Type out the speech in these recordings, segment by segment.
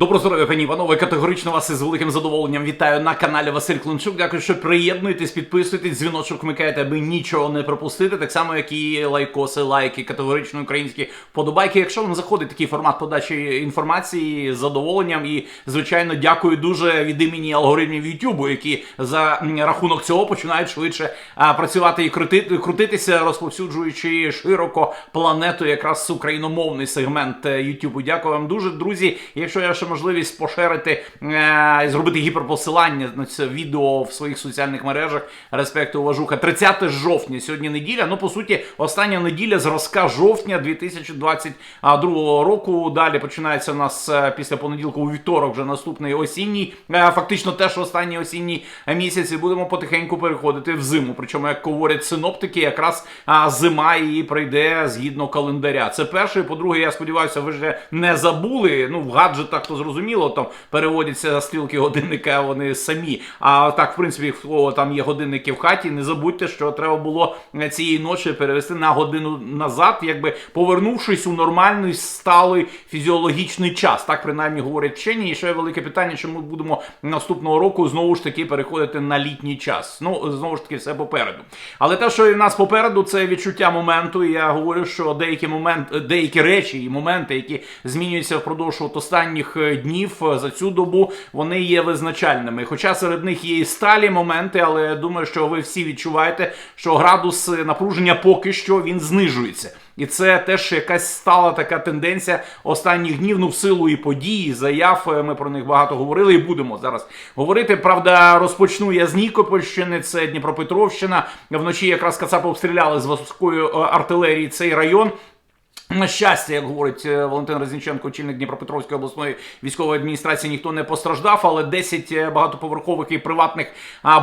Доброго здоров'я, пані Іванове. Категорично вас із великим задоволенням вітаю на каналі Василь Клончук. Дякую, що приєднуєтесь, підписуєтесь, дзвіночок вмикаєте, аби нічого не пропустити. Так само, як і лайкоси, лайки, категорично українські вподобайки. Якщо вам заходить такий формат подачі інформації з задоволенням і, звичайно, дякую дуже від імені алгоритмів YouTube, які за рахунок цього починають швидше працювати і крути, крутитися, розповсюджуючи широко планету, якраз україномовний сегмент е, YouTube. Дякую вам дуже, друзі. Якщо є ще можливість поширити е, і зробити гіперпосилання на це відео в своїх соціальних мережах. Респекту уважуха. 30 жовтня. Сьогодні неділя. Ну, по суті, остання неділя зразка жовтня 2022 року. Далі починається у нас е, після понеділка у вівторок, вже наступний осінній. е, Фактично теж останній осінній місяць. І будемо потихеньку переходити в зиму. Причому, як говорять синоптики, якраз зима її прийде згідно календаря. Це перше. По-друге, я сподіваюся, ви вже не забули. Ну, в гаджетах то зрозуміло, там переводяться стрілки годинника, вони самі. А так, в принципі, кого там є годинники в хаті, не забудьте, що треба було цієї ночі перевести на годину назад, якби повернувшись у нормальний сталий фізіологічний час. Так принаймні говорять вчені. І ще велике питання, чи ми будемо наступного року знову ж таки переходити на літній час. Ну, знову ж таки, все попереду. Але те, що і в нас попереду, це відчуття моменту. Я говорю, що деякі моменти, деякі речі і моменти, які змінюються впродовж останніх е, днів е, за цю добу, вони є визначальними. Хоча серед них є і сталі моменти, але я думаю, що ви всі відчуваєте, що градус е, напруження поки що він знижується. І це теж якась стала така тенденція останніх днів, ну в силу і подій, і заяв. е, Ми про них багато говорили і будемо зараз говорити. Правда, розпочну я з Нікопольщини, це Дніпропетровщина. Вночі якраз Кацапи обстріляли з важкої артилерії цей район. На щастя, як говорить е, Валентин Резніченко, очільник Дніпропетровської обласної військової адміністрації, ніхто не постраждав, але 10 е, багатоповерхових і приватних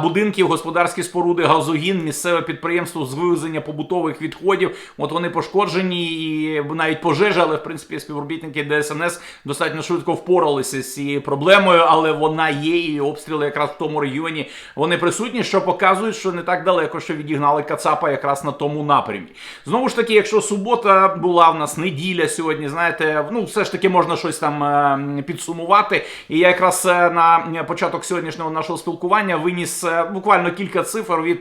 будинків, господарські споруди, газогін, місцеве підприємство з вивезення побутових відходів. От вони пошкоджені і навіть пожежа, але в принципі співробітники ДСНС достатньо швидко впоралися з цією проблемою, але вона є, і обстріли якраз в тому регіоні вони присутні, що показують, що не так далеко, що відігнали Кацапа якраз на тому напрямі. Знову ж таки, якщо субота була нас неділя сьогодні, знаєте, ну все ж таки можна щось там е, підсумувати. І я якраз е, на початок сьогоднішнього нашого спілкування виніс е, буквально кілька цифр від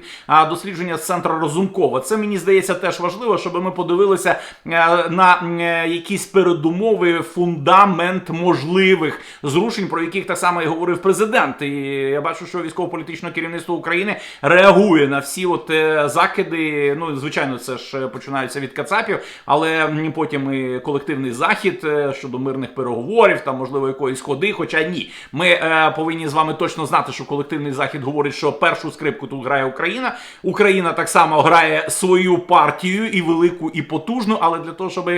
дослідження з центру Розумкова. Це мені здається теж важливо, щоб ми подивилися на якісь передумови, фундамент можливих зрушень, про яких так само і говорив президент. І я бачу, що військово-політичне керівництво України реагує на всі от закиди. Ну, звичайно, це ж починаються від Кацапів, але м, потім і колективний захід е, щодо мирних переговорів, там можливо якоїсь ходи. Хоча ні, ми е, повинні з вами точно знати, що колективний захід говорить, що першу скрипку тут грає Україна. Україна так само грає свою партію і велику, і потужну. Але для того, щоб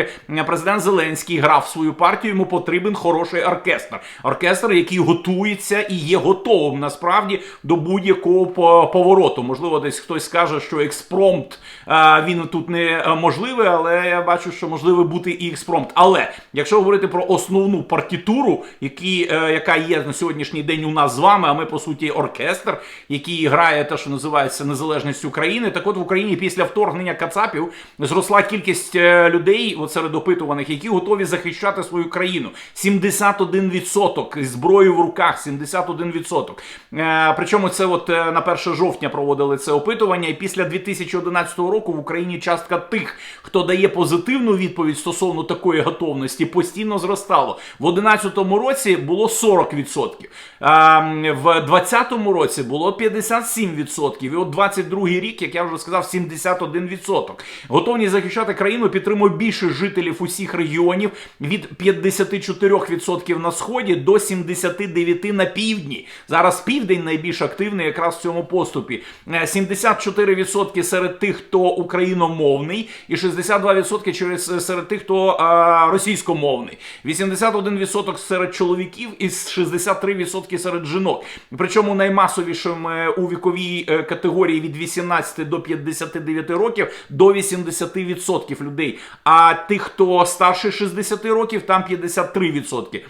президент Зеленський грав свою партію, йому потрібен хороший оркестр. Оркестр, який готується і є готовим насправді до будь-якого повороту. Можливо, десь хтось скаже, що експромт е, він тут не е, можливий, але я бачу, що можливо бути і експромт. Але якщо говорити про основну партітуру, які, е, яка є на сьогоднішній день у нас з вами, а ми по суті оркестр, який грає те, що називається незалежність України. Так от в Україні після вторгнення Кацапів зросла кількість е, людей от серед опитуваних, які готові захищати свою країну. 71% із зброєю в руках, 71%. Е, причому це от е, на 1 жовтня проводили це опитування, і після 2011 року в Україні частка тих, хто дає позитивну відповідь стосовно такої готовності, постійно зростало. В 2011 році було 40%, а в 2020 році було 57%, і от 22 рік, як я вже сказав, 71%. Готовність захищати країну підтримує більше жителів усіх регіонів від 54% на сході до 79% на півдні. Зараз південь найбільш активний якраз в цьому поступі. Е, 74% серед тих, хто україномовний, і 62% через серед тих, хто е, російськомовний. 81% серед чоловіків і 63% серед жінок. Причому наймасовішим е, у віковій е, категорії від 18 до 59 років до 80% людей. А тих, хто старше 60 років, там 53%.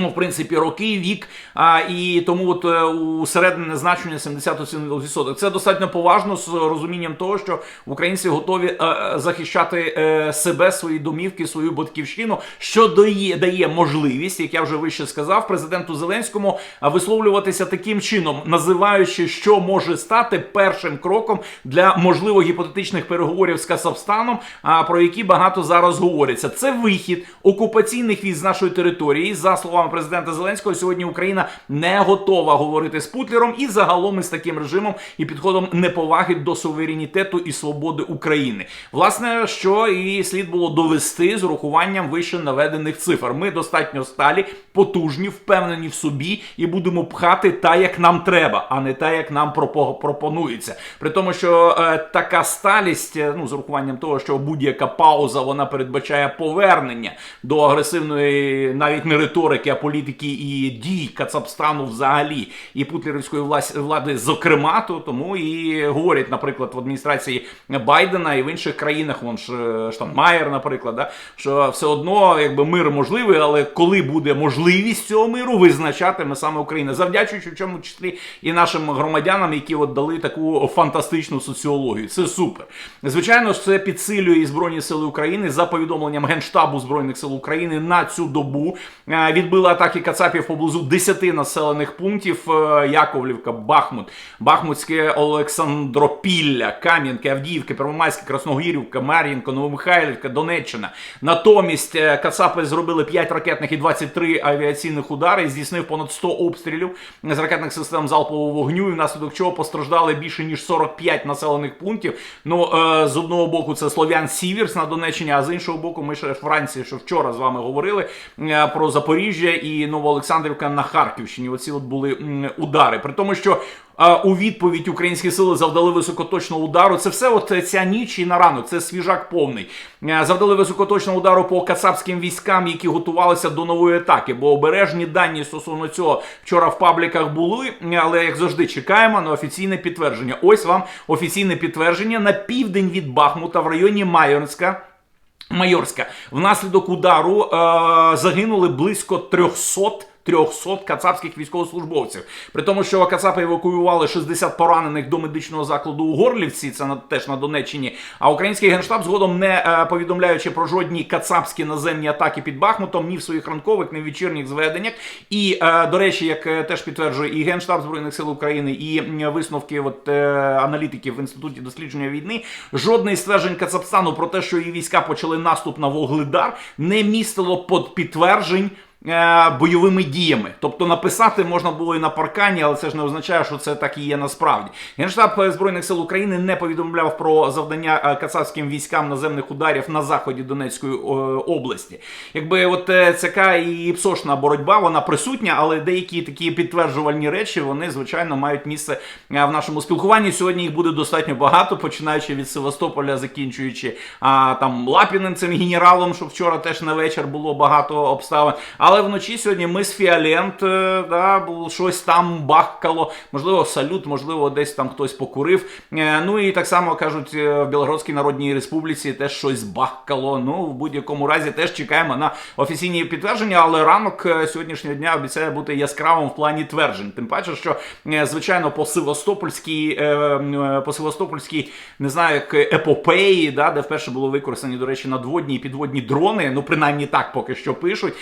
Ну, в принципі, роки, вік, а, і тому от е, усереднене значення 71%. Це достатньо поважно з розумінням того, що українці готові е, захищати е, себе, свої домівки, свою батьківщину, що дає, дає можливість, як я вже вище сказав, президенту Зеленському висловлюватися таким чином, називаючи, що може стати першим кроком для можливо гіпотетичних переговорів з Казахстаном, а, про які багато зараз говориться. Це вихід окупаційних військ з нашої території, за словами президента Зеленського, сьогодні Україна не готова говорити з Путлером і загалом із таким режимом і підходом неповаги до суверенітету і свободи України. Власне, що і слід було довести з урахуванням вище наведених цифр. Ми достатньо сталі, потужні, впевнені в собі і будемо пхати та, як нам треба, а не та, як нам пропонується. При тому, що е, така сталість, е, ну з урахуванням того, що будь-яка пауза вона передбачає повернення до агресивної навіть не риторики, а політики і дій Кацапстану взагалі і путлерівської влади, зокрема, то тому і говорять, наприклад, в адміністрації Байдена і в інших країнах, вон ж е, Штанмаєр, наприклад, да, що все одно якби мир можливий, але коли буде можливість цього миру, визначатиме саме Україна, завдячуючи в чому числі і нашим громадянам, які от дали таку фантастичну соціологію. Це супер. Звичайно ж, це підсилює і Збройні Сили України за повідомленням Генштабу Збройних сил України на цю добу. е, Атаки Кацапів поблизу 10 населених пунктів: е, Яковлівка, Бахмут, Бахмутське Олександропілля, Кам'янки, Авдіївка, Первомайське, Красногірівка, Мар'їнко, Новомихайлівка, Донеччина. Натомість е, Кацапи зробили 5 ракетних і 23 авіаційних удари, здійснив понад 100 обстрілів з ракетних систем залпового вогню, і внаслідок чого постраждали більше ніж 45 населених пунктів. Ну е, з одного боку, це Слов'ян Сіверс на Донеччині, а з іншого боку, ми ще Франції, що вчора з вами говорили про Запоріжжя і Новоолександрівка на Харківщині. Оці от були удари. При тому, що у відповідь українські сили завдали високоточного удару. Це все от е, ця ніч і на ранок. Це свіжак повний. Е, Завдали високоточного удару по кацапським військам, які готувалися до нової атаки. Бо обережні дані стосовно цього вчора в пабліках були, але як завжди чекаємо на офіційне підтвердження. Ось вам офіційне підтвердження на південь від Бахмута в районі Майорська. Майорська. Внаслідок удару е, загинули близько 300 300 кацапських військовослужбовців. При тому, що кацапи евакуювали 60 поранених до медичного закладу у Горлівці, це на, теж на Донеччині. А український генштаб згодом не е, повідомляючи про жодні кацапські наземні атаки під Бахмутом, ні в своїх ранкових, ні в вечірніх зведеннях. І, е, до речі, як е, теж підтверджує і Генштаб Збройних сил України, і висновки от, е, аналітиків в інституті дослідження війни, жодне із стверджень Кацапстану про те, що її війська почали наступ на Вугледар, не містило под підтверджень. Е, Бойовими діями, тобто написати можна було і на паркані, але це ж не означає, що це так і є насправді. Генштаб е, збройних сил України не повідомляв про завдання е, кацапським військам наземних ударів на заході Донецької області. Якби от цяка і псошна боротьба, вона присутня, але деякі такі підтверджувальні речі, вони звичайно мають місце в нашому спілкуванні. Сьогодні їх буде достатньо багато, починаючи від Севастополя, закінчуючи а, там Лапіним, цим генералом, що вчора теж на вечір було багато обставин. Але вночі сьогодні ми з Фіалент, е, да, щось там бахкало, можливо, салют, можливо, десь там хтось покурив. Е, Ну і так само кажуть е, в Білгородській Народній Республіці теж щось бахкало. Ну, в будь-якому разі теж чекаємо на офіційні підтвердження, але ранок сьогоднішнього дня обіцяє бути яскравим в плані тверджень. Тим паче, що звичайно по Севастопольській, по Севастопольській, не знаю, як епопеї, да, де вперше було використані, до речі, надводні і підводні дрони. Ну, принаймні так поки що пишуть.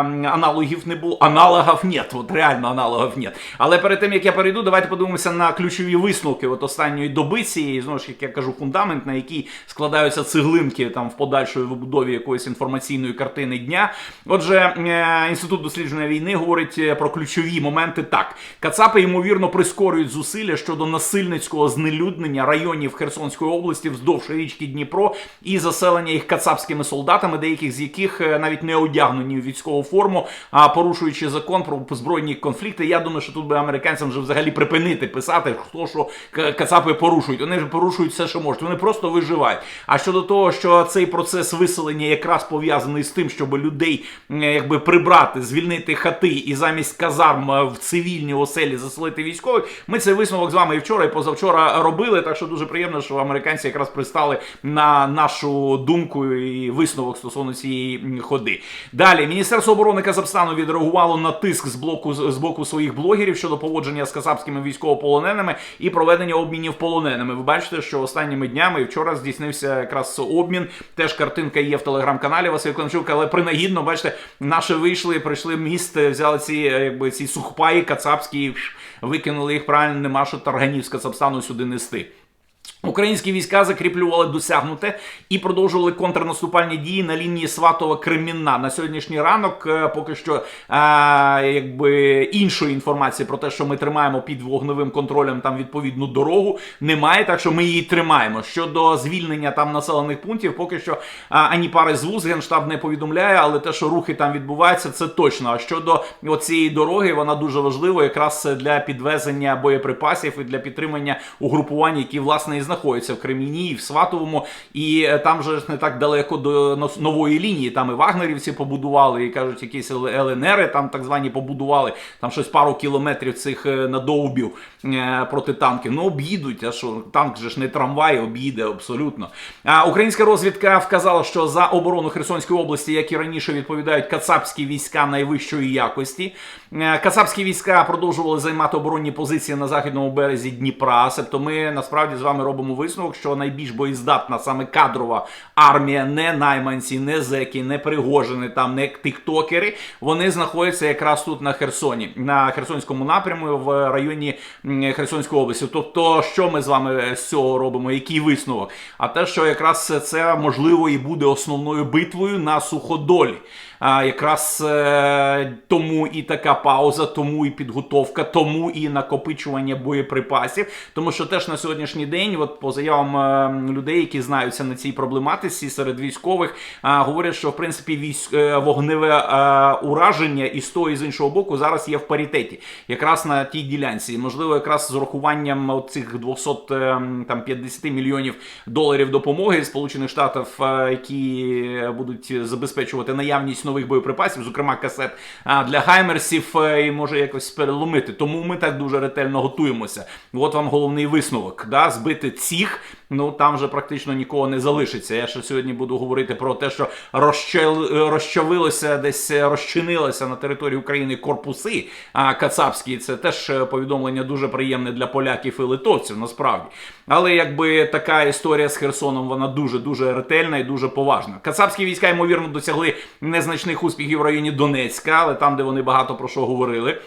Аналогів не було. Аналогів нет, от реально аналогів нет. Але перед тим як я перейду, давайте подивимося на ключові висновки от останньої доби цієї, знову ж як я кажу, фундамент, на який складаються цеглинки там в подальшої вибудові якоїсь інформаційної картини дня. Отже, е, інститут дослідження війни говорить е, про ключові моменти так. Кацапи ймовірно прискорюють зусилля щодо насильницького знелюднення районів Херсонської області вздовж річки Дніпро і заселення їх кацапськими солдатами, деяких з яких е, навіть не одягнені в військову форму, а порушуючи закон про збройні конфлікти. Я думаю, що тут би американцям вже взагалі припинити писати, хто що кацапи порушують. Вони ж порушують все, що можуть. Вони просто виживають. А щодо того, що цей процес виселення якраз пов'язаний з тим, щоб людей якби прибрати, звільнити хати і замість казарм е, в цивільні оселі заселити військових. Ми цей висновок з вами і вчора, і позавчора робили. Так що дуже приємно, що американці якраз пристали на нашу думку і висновок стосовно цієї ходи. Далі, Міністерство оборони Казахстану відреагувало на тиск з боку з боку своїх блогерів щодо поводження з казахськими військовополоненими і проведення обмінів полоненими. Ви бачите, що останніми днями і вчора здійснився якраз обмін. Теж картинка є в телеграм-каналі Василь Климчук, але принагідно, бачите, наші вийшли, прийшли в міст, взяли ці якби ці сухпаї кацапські, викинули їх правильно, нема що тарганів з Кацапстану сюди нести. Українські війська закріплювали досягнуте і продовжували контрнаступальні дії на лінії Сватова Кремінна. На сьогоднішній ранок е, поки що е, якби іншої інформації про те, що ми тримаємо під вогневим контролем там відповідну дорогу, немає. Так що ми її тримаємо. Щодо звільнення там населених пунктів, поки що е, ані пари з вуз генштаб не повідомляє, але те, що рухи там відбуваються, це точно. А щодо цієї дороги, вона дуже важлива якраз для підвезення боєприпасів і для підтримання угрупувань, які власне і знаходяться в Креміні, і в Сватовому, і е, там же не так далеко до нової лінії. Там і вагнерівці побудували, і кажуть, якісь Л- ЛНРи там так звані побудували. Там щось пару кілометрів цих е, надовбів е, проти танків. Ну об'їдуть. А що танк же ж не трамвай, об'їде абсолютно. А українська розвідка вказала, що за оборону Херсонської області, як і раніше, відповідають кацапські війська найвищої якості. Е, Кацапські війська продовжували займати оборонні позиції на західному березі Дніпра. Себто ми насправді з вами робимо висновок, що найбільш боєздатна саме кадрова армія, не найманці, не зеки, не пригожини, там не тіктокери. Вони знаходяться якраз тут на Херсоні, на Херсонському напряму в районі Херсонської області. Тобто, що ми з вами з цього робимо? Який висновок? А те, що якраз це можливо і буде основною битвою на суходолі. А, якраз е, тому і така пауза, тому і підготовка, тому і накопичування боєприпасів. Тому що теж на сьогоднішній день, от по заявам е, людей, які знаються на цій проблематиці серед військових, а, говорять, що в принципі військ, е, вогневе е, ураження і з того і з іншого боку зараз є в паритеті, якраз на тій ділянці. Можливо, якраз з урахуванням цих 250 мільйонів доларів допомоги Сполучених Штатів, е, які будуть забезпечувати наявність нових боєприпасів, зокрема касет для хаймерсів, е, і може якось переломити. Тому ми так дуже ретельно готуємося. От вам головний висновок: да? збити цих. Ну там вже практично нікого не залишиться. Я ще сьогодні буду говорити про те, що розчавилося, десь розчинилося на території України корпуси а, кацапські. Це теж е, повідомлення дуже приємне для поляків і литовців, насправді. Але якби така історія з Херсоном, вона дуже дуже ретельна і дуже поважна. Кацапські війська ймовірно досягли незначних успіхів в районі Донецька, але там, де вони багато про що говорили.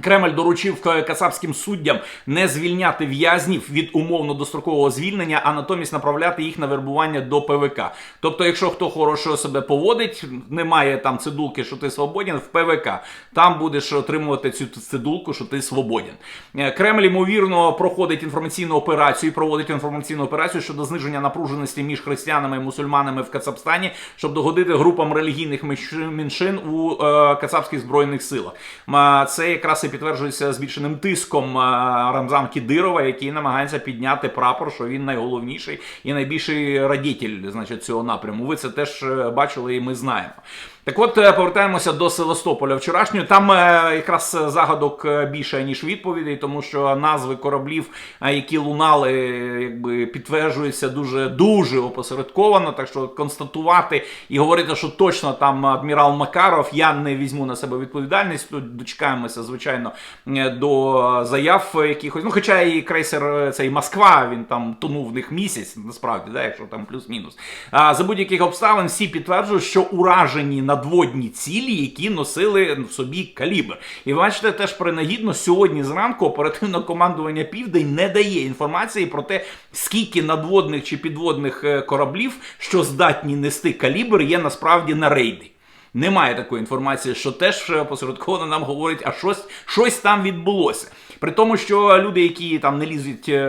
Кремль доручив е, кацапським суддям не звільняти в'язнів від умовно дострокового звільнення, а натомість направляти їх на вербування до ПВК. Тобто, якщо хто хорошо себе поводить, немає там цидулки, що ти свободен, в ПВК там будеш отримувати цю цидулку, що ти свободен. Е, Кремль ймовірно проходить інформаційну операцію, і проводить інформаційну операцію щодо зниження напруженості між християнами і мусульманами в Кацапстані, щоб догодити групам релігійних меншин у е, кацапських збройних силах. Це якраз і підтверджується збільшеним тиском е, Рамзан Кідирова, який намагається підняти прапор, що він найголовніший і найбільший радітель значить, цього напряму. Ви це теж е, бачили і ми знаємо. Так от е, повертаємося до Севастополя вчорашнього. Там е, якраз загадок е, більше ніж відповідей, тому що назви кораблів, які лунали, якби підтверджуються дуже дуже опосередковано. Так що констатувати і говорити, що точно там адмірал Макаров, я не візьму на себе відповідальність. Тут дочекаємося, звичайно, до заяв якихось. Ну, хоча і крейсер цей Москва, він там тонув в них місяць, насправді, да, якщо там плюс-мінус. За будь-яких обставин всі підтверджують, що уражені надводні цілі, які носили в собі калібр. І бачите, теж принагідно сьогодні зранку оперативне командування Південь не дає інформації про те, скільки надводних чи підводних е, кораблів, що здатні нести калібр, є насправді на рейди. Немає такої інформації, що теж посередковано нам говорить, а щось, щось там відбулося. При тому, що люди, які там не лізуть е,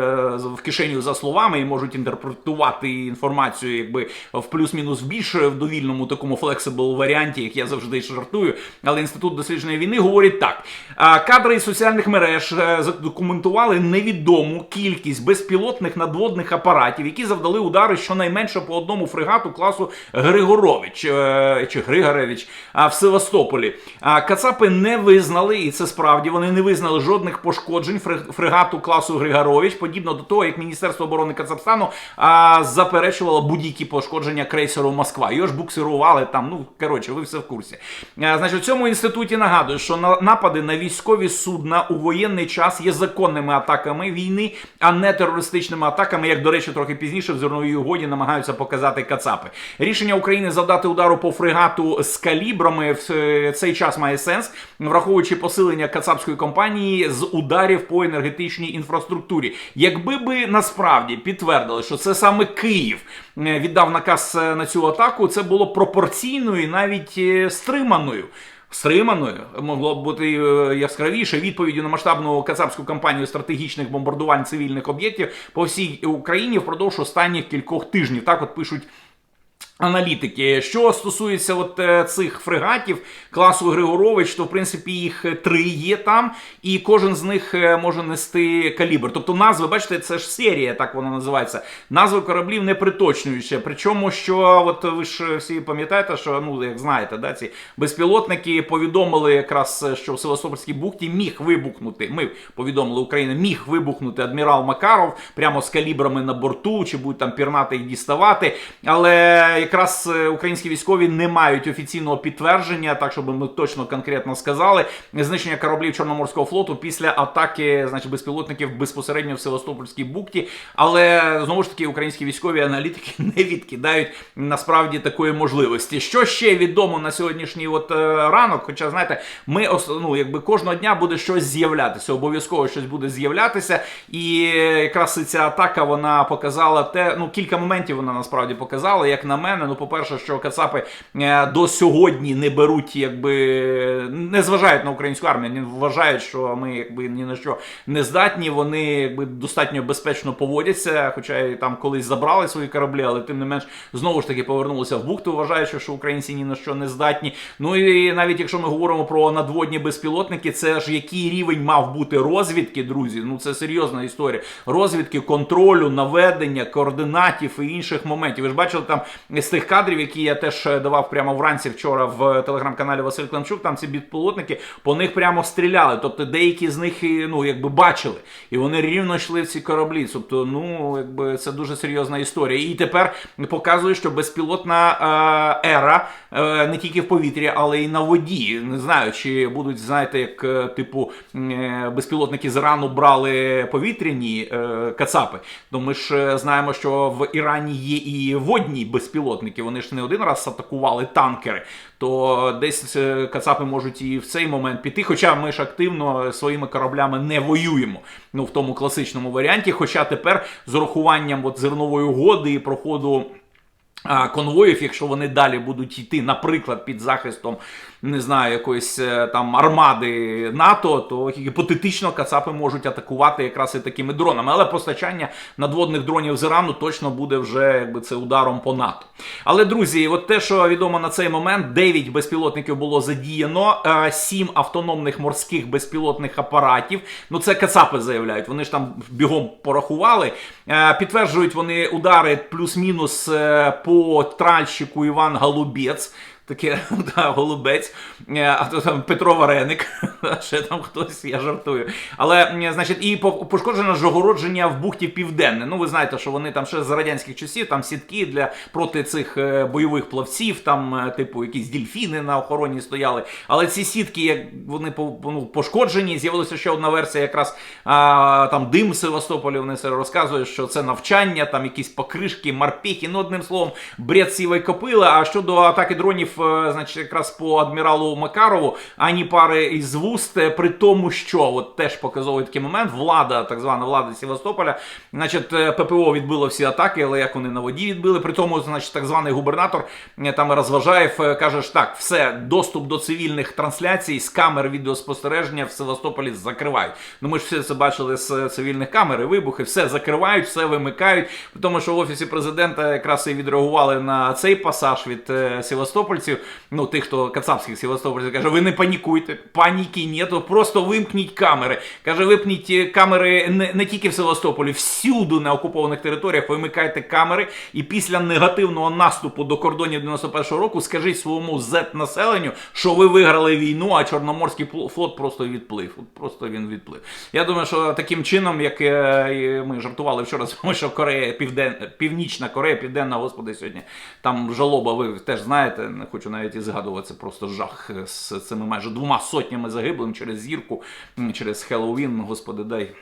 в кишеню за словами і можуть інтерпретувати інформацію, якби в плюс-мінус більш в довільному такому флексибл варіанті, як я завжди жартую, але інститут дослідження війни говорить так: кадри із соціальних мереж е, задокументували невідому кількість безпілотних надводних апаратів, які завдали удари щонайменше по одному фрегату класу Григорович е, чи Григоревич. Григоревич а, в Севастополі. А, Кацапи не визнали, і це справді вони не визнали жодних пошкоджень фрегату класу Григорович, подібно до того, як Міністерство оборони Казахстану а, заперечувало будь-які пошкодження крейсеру Москва. Його ж буксирували там. Ну коротше, ви все в курсі. А, значить, у цьому інституті нагадують, що на напади на військові судна у воєнний час є законними атаками війни, а не терористичними атаками, як до речі, трохи пізніше в зерновій угоді намагаються показати Кацапи. Рішення України завдати удару по фрегату з калібрами в е, цей час має сенс, враховуючи посилення кацапської компанії з ударів по енергетичній інфраструктурі. Якби би насправді підтвердили, що це саме Київ е, віддав наказ е, на цю атаку, це було пропорційною і навіть стриманою. Стриманою могло б бути яскравіше відповіддю на масштабну кацапську кампанію стратегічних бомбардувань цивільних об'єктів по всій Україні впродовж останніх кількох тижнів. Так от пишуть. Аналітики, що стосується от е, цих фрегатів класу Григорович, то в принципі їх е, три є там, і кожен з них е, може нести калібр. Тобто назви, бачите, це ж серія, так вона називається. Назви кораблів не приточнюються. Причому, що от ви ж всі пам'ятаєте, що ну як знаєте, да, ці безпілотники повідомили якраз, що в Севастопольській бухті міг вибухнути. Ми повідомили Україна, міг вибухнути адмірал Макаров прямо з калібрами на борту, чи будуть там пірнати їх діставати. Але якраз е, українські військові не мають офіційного підтвердження, так щоб ми точно конкретно сказали, знищення кораблів Чорноморського флоту після атаки, значить, безпілотників безпосередньо в Севастопольській бухті. Але знову ж таки українські військові аналітики не відкидають насправді такої можливості. Що ще відомо на сьогоднішній от е, ранок? Хоча знаєте, ми ну, якби кожного дня буде щось з'являтися, обов'язково щось буде з'являтися. І якраз ця атака вона показала те, ну кілька моментів вона насправді показала, як на мене. Ну, по-перше, що Кацапи е, до сьогодні не беруть, якби не зважають на українську армію, не вважають, що ми якби ні на що не здатні. Вони якби достатньо безпечно поводяться, хоча і там колись забрали свої кораблі, але тим не менш знову ж таки повернулися в бухту, вважаючи, що українці ні на що не здатні. Ну і навіть якщо ми говоримо про надводні безпілотники, це ж який рівень мав бути розвідки, друзі. Ну це серйозна історія. Розвідки, контролю, наведення, координатів і інших моментів. Ви ж бачили там з тих кадрів, які я теж е, давав прямо вранці вчора в телеграм-каналі Василь Климчук. Там ці безпілотники по них прямо стріляли. Тобто деякі з них ну якби бачили, і вони рівно йшли в ці кораблі. Тобто, ну якби це дуже серйозна історія. І тепер показує, що безпілотна е, ера е, не тільки в повітрі, але й на воді. Не знаю, чи будуть, знаєте, як е, типу е, безпілотники з Ірану брали повітряні е, кацапи. То ми ж е, знаємо, що в Ірані є і водні безпілотники. Вони ж не один раз атакували танкери. То десь е, кацапи можуть і в цей момент піти. Хоча ми ж активно своїми кораблями не воюємо. Ну в тому класичному варіанті. Хоча тепер з урахуванням от зернової угоди і проходу. Конвоїв, якщо вони далі будуть йти, наприклад, під захистом не знаю, якоїсь е, там армади НАТО, то гіпотетично кацапи можуть атакувати якраз і такими дронами. Але постачання надводних дронів з Ірану точно буде вже якби це ударом по НАТО. Але друзі, от те, що відомо на цей момент, 9 безпілотників було задіяно, 7 автономних морських безпілотних апаратів. Ну це кацапи заявляють. Вони ж там бігом порахували. Е, Підтверджують вони удари плюс-мінус е, по тральщику Іван Голубець. Таке да, голубець, Е, а то там Петро Вареник, ще там хтось, я жартую. Але, значить, і по- пошкоджено жогородження в бухті Південне. Ну, ви знаєте, що вони там ще з радянських часів, там сітки для проти цих е, бойових плавців, там, е, типу, якісь дільфіни на охороні стояли. Але ці сітки, як вони ну, пошкоджені, з'явилася ще одна версія, якраз а, там дим в Севастополі. Вони все розказують, що це навчання, там якісь покришки, марпіхи. Ну, одним словом, бред сівай копили. А щодо атаки дронів, значить, якраз по адміралу Макарову, ані пари із вуст, е, при тому, що от теж показовує такий момент, влада, так звана влада Севастополя, значить, е, ППО відбило всі атаки, але як вони на воді відбили. При тому, значить, так званий губернатор е, там Розважаєв е, каже ж так, все, доступ до цивільних трансляцій з камер відеоспостереження в Севастополі закривають. Ну ми ж все це бачили з е, цивільних камер, і вибухи, все закривають, все вимикають. При тому, що в офісі президента якраз і відреагували на цей пасаж від е, Севастопольців. Севастопольців, ну тих, хто кацапських севастопольців, каже, ви не панікуйте, паніки нету, просто вимкніть камери. Каже, вимкніть е, камери не, не тільки в Севастополі, всюди на окупованих територіях вимикайте камери. І після негативного наступу до кордонів 91-го року скажіть своєму Z-населенню, що ви виграли війну, а Чорноморський флот просто відплив. От просто він відплив. Я думаю, що таким чином, як е, ми жартували вчора, що Корея, Півден... Північна Корея, Південна, господи, сьогодні там жалоба, ви теж знаєте, хочу навіть і згадувати, це просто жах з цими майже двома сотнями загиблим через зірку, через Хеллоуін, господи, дай.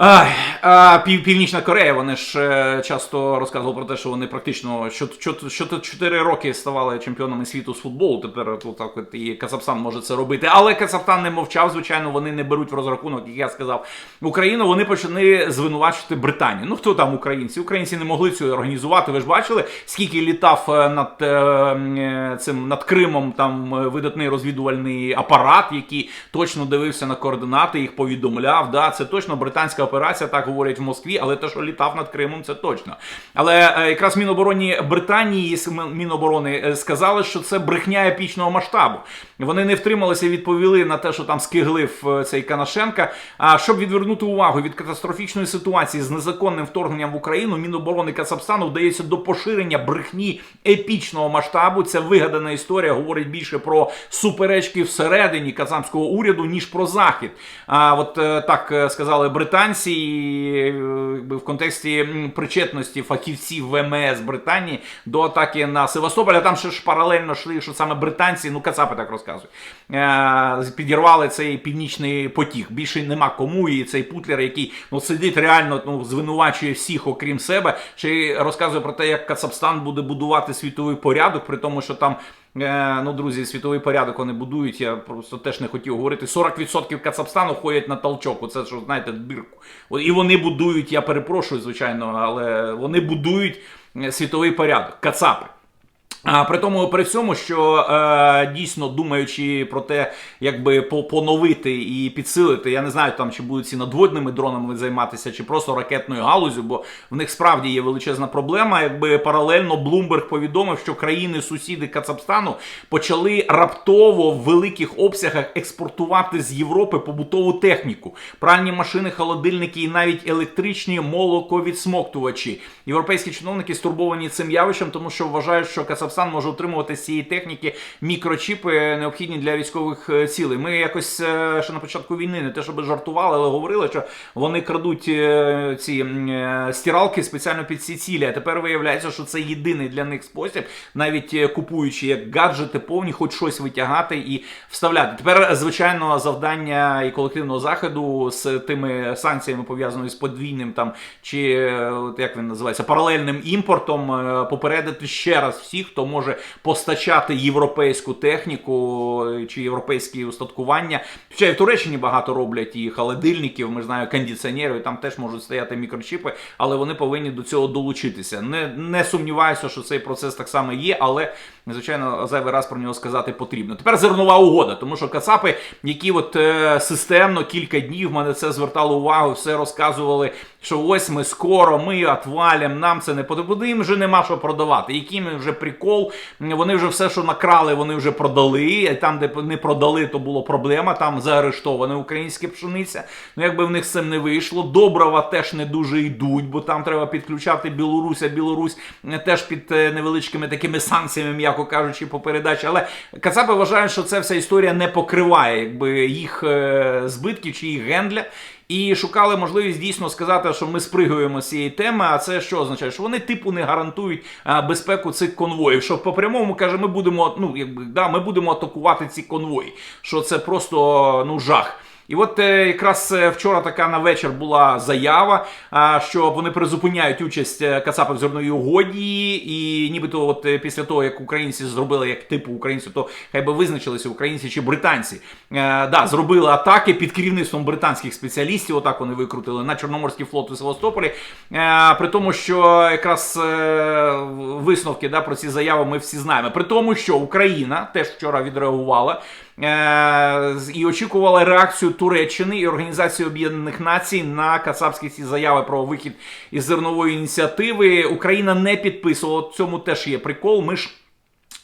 А, пів, Північна Корея, вони ж е, часто розказували про те, що вони практично що, що, що 4 роки ставали чемпіонами світу з футболу. Тепер от, так от і Казахстан може це робити. Але Казахстан не мовчав, звичайно, вони не беруть в розрахунок, як я сказав, Україну. Вони почали звинувачувати Британію. Ну хто там українці? Українці не могли цього організувати. Ви ж бачили, скільки літав е, над е, цим над Кримом там видатний розвідувальний апарат, який точно дивився на координати, їх повідомляв. Да, це точно британська операція, так говорять в Москві, але те, що літав над Кримом, це точно. Але е, якраз Мінобороні Британії Міноборони е, сказали, що це брехня епічного масштабу. Вони не втрималися відповіли на те, що там скиглив е, цей Канашенка. А щоб відвернути увагу від катастрофічної ситуації з незаконним вторгненням в Україну, Міноборони Казахстану вдається до поширення брехні епічного масштабу. Це вигадана історія, говорить більше про суперечки всередині казахського уряду, ніж про захід. А от так сказали британці, і, е, якби в контексті причетності фахівців ВМС Британії до атаки на Севастополь. А Там ще ж паралельно йшли, що саме британці, ну кацапи так розказують, е, підірвали цей північний потік. Більше нема кому, і цей Путлер, який ну сидить реально, ну звинувачує всіх, окрім себе, й розказує про те, як Кацапстан буде будувати світовий порядок, при тому, що там. Е, ну, друзі, світовий порядок вони будують. Я просто теж не хотів говорити. 40% Кацапстану ходять на толчок. Оце що знаєте, дирку. І вони будують, я перепрошую, звичайно, але вони будують е, світовий порядок. Кацапи. А при тому при всьому, що е, дійсно думаючи про те, як би поновити і підсилити, я не знаю там чи будуть ці надводними дронами займатися, чи просто ракетною галузю, бо в них справді є величезна проблема. Якби паралельно Блумберг повідомив, що країни-сусіди Кацапстану почали раптово в великих обсягах експортувати з Європи побутову техніку, пральні машини, холодильники і навіть електричні молоковідсмоктувачі. Європейські чиновники стурбовані цим явищем, тому що вважають, що Казахстан може отримувати з цієї техніки мікрочіпи, необхідні для військових е, цілей. Ми якось е, ще на початку війни не те, щоб жартували, але говорили, що вони крадуть е, ці е, стиралки спеціально під ці цілі. А тепер виявляється, що це єдиний для них спосіб, навіть е, купуючи як гаджети повні, хоч щось витягати і вставляти. Тепер, звичайно, завдання і колективного заходу з тими санкціями пов'язаними з подвійним там чи е, як він називається паралельним імпортом, е, попередити ще раз всіх, хто може постачати європейську техніку е, чи європейські устаткування. Хоча і в Туреччині багато роблять і холодильників, ми знаємо, кондиціонерів, там теж можуть стояти мікрочіпи, але вони повинні до цього долучитися. Не, не сумніваюся, що цей процес так само є, але звичайно зайвий раз про нього сказати потрібно. Тепер зернова угода, тому що Кацапи, які от е, системно кілька днів мене це звертало увагу, все розказували, що ось ми скоро, ми отвалям, нам це не потрібно. Їм вже нема що продавати. Який ми вже прикол, вони вже все, що накрали, вони вже продали. Там, де не продали, то була проблема. Там заарештоване українське пшениця. Ну якби в них з цим не вийшло. Добрива теж не дуже йдуть, бо там треба підключати Білорусь, а Білорусь теж під е, невеличкими такими санкціями, м'яко кажучи, по передачі. Але Кацапи вважають, що ця вся історія не покриває якби їх е, збитків чи їх гендля. І шукали можливість дійсно сказати, що ми спригуємо з цієї теми. А це що означає? Що вони типу не гарантують а, безпеку цих конвоїв. Що по прямому каже, ми будемо ну якби да, ми будемо атакувати ці конвої. Що це просто ну жах. І от е, якраз е, вчора така на вечір була заява, що вони призупиняють участь е, Кацапи в зерновій угоді, і нібито, от після того, як українці зробили як типу українців, то хай би визначилися українці чи британці. Да, зробили атаки під керівництвом британських спеціалістів. Отак вони викрутили на Чорноморський флот у Севастополі. При тому, що якраз висновки да, про ці заяви ми всі знаємо. При тому, що Україна теж вчора відреагувала. Е, і очікували реакцію Туреччини і Організації Об'єднаних Націй на кацапські ці заяви про вихід із зернової ініціативи. Україна не підписувала. Цьому теж є прикол. Ми ж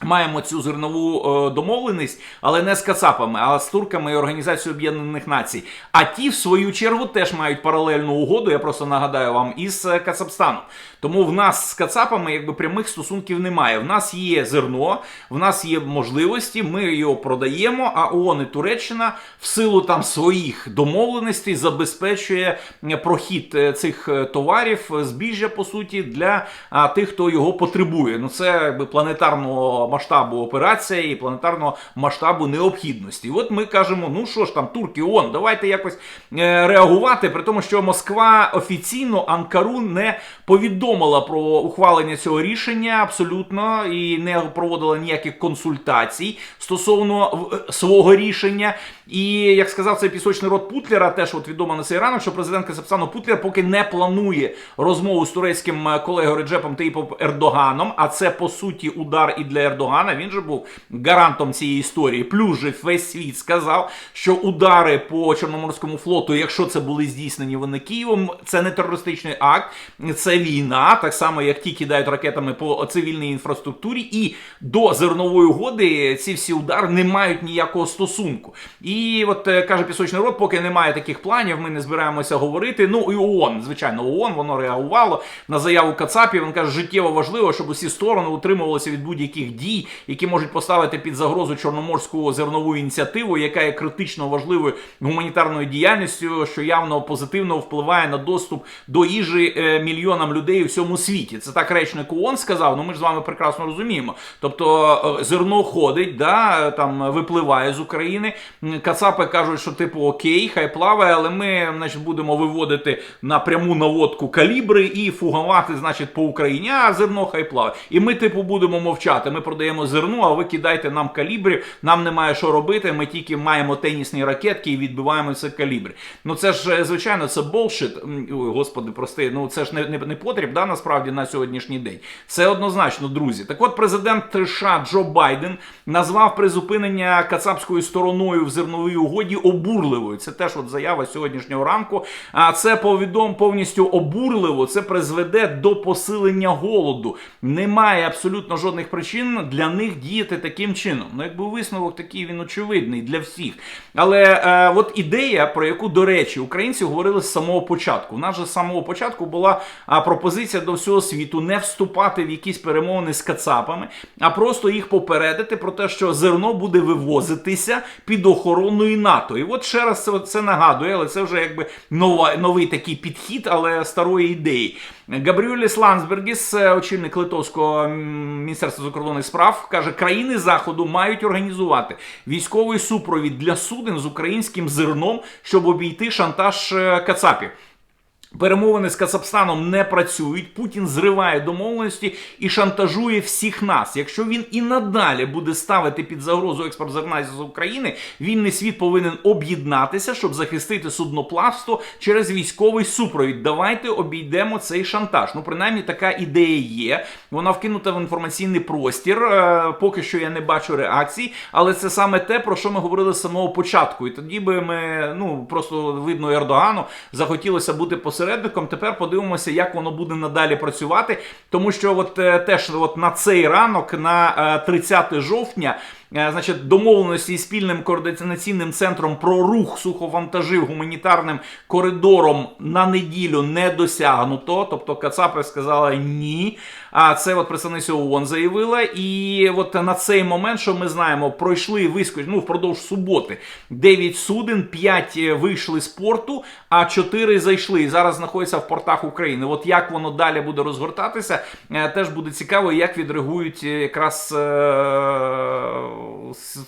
Маємо цю зернову е, домовленість, але не з Кацапами, а з турками і Організацією Об'єднаних Націй. А ті, в свою чергу, теж мають паралельну угоду. Я просто нагадаю вам із е, Кацапстаном. Тому в нас з Кацапами якби прямих стосунків немає. В нас є зерно, в нас є можливості. Ми його продаємо. А ООН і Туреччина в силу там своїх домовленостей забезпечує е, прохід цих товарів, збіжжя по суті, для тих, хто його потребує. Ну це якби планетарного масштабу операція і планетарного масштабу необхідності. І от ми кажемо: ну що ж там, турки, ООН, давайте якось е, реагувати, при тому, що Москва офіційно Анкару не повідомила про ухвалення цього рішення абсолютно і не проводила ніяких консультацій стосовно е, свого рішення. І як сказав цей пісочний рот Путлера, теж от відомо на цей ранок, що президент Казахстану Путлер поки не планує розмову з турецьким е, колегою Реджепом Таїпом Ердоганом. А це по суті удар і для Ердогана. Він же був гарантом цієї історії. Плюс же весь світ сказав, що удари по Чорноморському флоту, якщо це були здійснені вони Києвом, це не терористичний акт, це війна, так само як ті кидають ракетами по цивільній інфраструктурі, і до зернової угоди ці всі удари не мають ніякого стосунку. І от е, каже пісочний рот, поки немає таких планів, ми не збираємося говорити. Ну і ООН, звичайно, ООН воно реагувало на заяву Кацапів. Він каже, життєво важливо, щоб усі сторони утримувалися від будь-яких дій, які можуть поставити під загрозу чорноморську зернову ініціативу, яка є критично важливою гуманітарною діяльністю, що явно позитивно впливає на доступ до їжі е, мільйонам людей у всьому світі. Це так речник ООН сказав. Ну ми ж з вами прекрасно розуміємо. Тобто е, зерно ходить, да, там випливає з України. Кацапи кажуть, що типу окей, хай плаває, але ми значить, будемо виводити на пряму наводку калібри і фугувати, значить, по Україні, а зерно хай плаває. І ми, типу, будемо мовчати. Ми продаємо зерно, а ви кидайте нам калібрів, нам немає що робити. Ми тільки маємо тенісні ракетки і відбиваємо ці калібри. Ну це ж е, звичайно це болшит. Господи, прости. Ну це ж не, не, не потріб, да, насправді на сьогоднішній день. Це однозначно, друзі. Так от президент США Джо Байден назвав призупинення кацапською стороною в зерновій угоді обурливою. Це теж от заява сьогоднішнього ранку. А це повідом повністю обурливо. Це призведе до посилення голоду. Немає абсолютно жодних причин для них діяти таким чином. Ну, якби висновок такий він очевидний для всіх. Але е, от ідея, про яку, до речі, українці говорили з самого початку. У нас же з самого початку була пропозиція до всього світу не вступати в якісь перемовини з кацапами, а просто їх попередити про те, що зерно буде вивозитися під охороною НАТО. І от ще раз це, це нагадує, але це вже якби нова, новий такий підхід, але старої ідеї. Габріоліс Ландсбергіс, е, очільник Литовського міністерства закордонних справ, каже, країни Заходу мають організувати військовий супровід для суден з українським зерном, щоб обійти шантаж е, Кацапів. Перемовини з Казахстаном не працюють. Путін зриває домовленості і шантажує всіх нас. Якщо він і надалі буде ставити під загрозу експорт зерна з України, вільний світ повинен об'єднатися, щоб захистити судноплавство через військовий супровід. Давайте обійдемо цей шантаж. Ну, принаймні, така ідея є. Вона вкинута в інформаційний простір. Е, Поки що я не бачу реакцій, але це саме те, про що ми говорили з самого початку. І тоді би ми, ну просто видно Ердогану, захотілося бути посередником. Тепер подивимося, як воно буде надалі працювати. Тому що, от е, теж от на цей ранок, на е, 30 жовтня. Е, Значить, домовленості спільним координаційним центром про рух суховантажів гуманітарним коридором на неділю не досягнуто. Тобто Кацапи сказала ні. А це от представниця ООН заявила. І от на цей момент, що ми знаємо, пройшли вискоч, ну, впродовж суботи 9 суден, 5 вийшли з порту, а 4 зайшли. І зараз знаходяться в портах України. От як воно далі буде розгортатися, е, теж буде цікаво, як відреагують е, якраз е,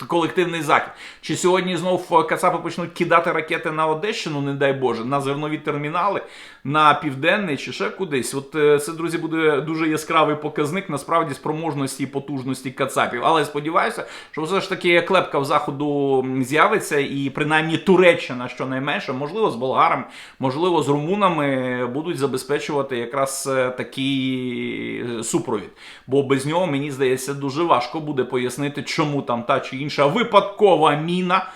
колективний захід. Чи сьогодні знов Кацапи почнуть кидати ракети на Одещину, не дай Боже, на зернові термінали, на південний чи ще кудись. От е, це, друзі, буде дуже яскравий показник насправді спроможності і потужності Кацапів. Але сподіваюся, що все ж таки клепка в заходу з'явиться, і принаймні Туреччина, щонайменше, можливо, з болгарами, можливо, з румунами будуть забезпечувати якраз е, такий е, супровід. Бо без нього, мені здається, дуже важко буде пояснити, чому там та чи інша випадкова міна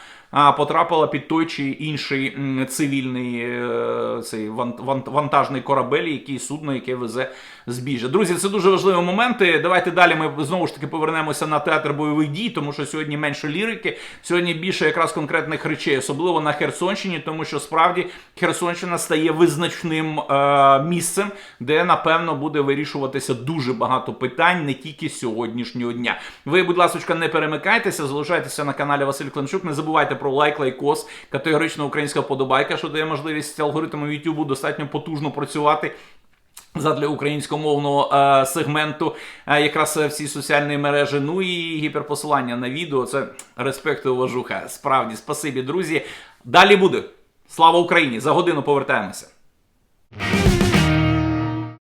потрапила під той чи інший цивільний е, цей ван- ван- вантажний корабель, який судно, яке везе збіжжя. Друзі, це дуже важливі моменти. Давайте далі ми знову ж таки повернемося на театр бойових дій, тому що сьогодні менше лірики, сьогодні більше якраз конкретних речей, особливо на Херсонщині, тому що справді Херсонщина стає визначним е, місцем, де напевно буде вирішуватися дуже багато питань, не тільки сьогоднішнього дня. Ви, будь ласка, не перемикайтеся, залишайтеся на каналі Василь Климчук. Не забувайте про лайк, лайкос, категорично українська вподобайка, що дає можливість алгоритму YouTube достатньо потужно працювати. Задля українськомовного е, сегменту, е, якраз е, всі соціальні мережі. Ну і гіперпосилання на відео. Це респект і уважуха. Справді, спасибі, друзі. Далі буде. Слава Україні! За годину повертаємося.